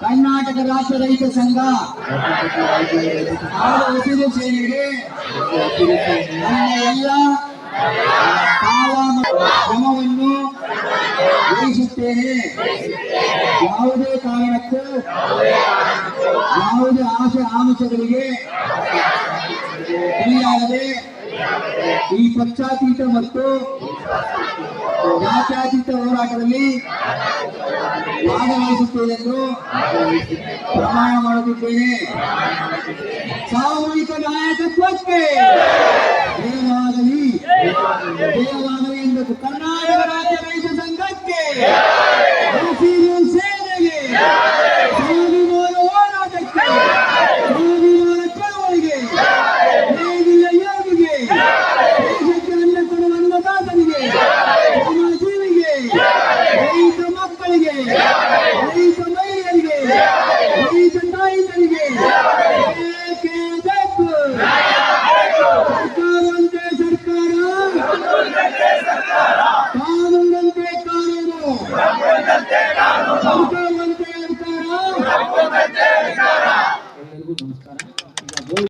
ಕರ್ನಾಟಕ ರಾಷ್ಟ್ರ ರೈತ ಸಂಘ. ಹಾಗೂ ಹಸಿರು ಸೇನೆಗೆ ನನ್ನ ಎಲ್ಲ ಕಾಲ ಮತ್ತು ಶ್ರಮವನ್ನು ವಹಿಸುತ್ತೇನೆ. ಯಾವುದೇ ಕಾರಣಕ್ಕೂ, ಯಾವುದೇ ಆಸೆ ಆಮಿಷಗಳಿಗೆ ಬಲಿಯಾಗದೆ ಈ ಪಕ್ಷಾತೀತ ಮತ್ತು ಜಾತ್ಯಾತೀತ ಹೋರಾಟದಲ್ಲಿ ಭಾಗವಹಿಸುತ್ತೇನೆ ಎಂದು ಪ್ರಮಾಣ ಮಾಡುತ್ತಿದ್ದೇನೆ. ಸಾಮೂಹಿಕ ನಾಯಕತ್ವಕ್ಕೆ ದೇವಾಗಲಿ ದೇವಾಗಲಿ ಎಂದು ಕರ್ನಾಟಕ ಎಲ್ಲರಿಗೂ ನಮಸ್ಕಾರ.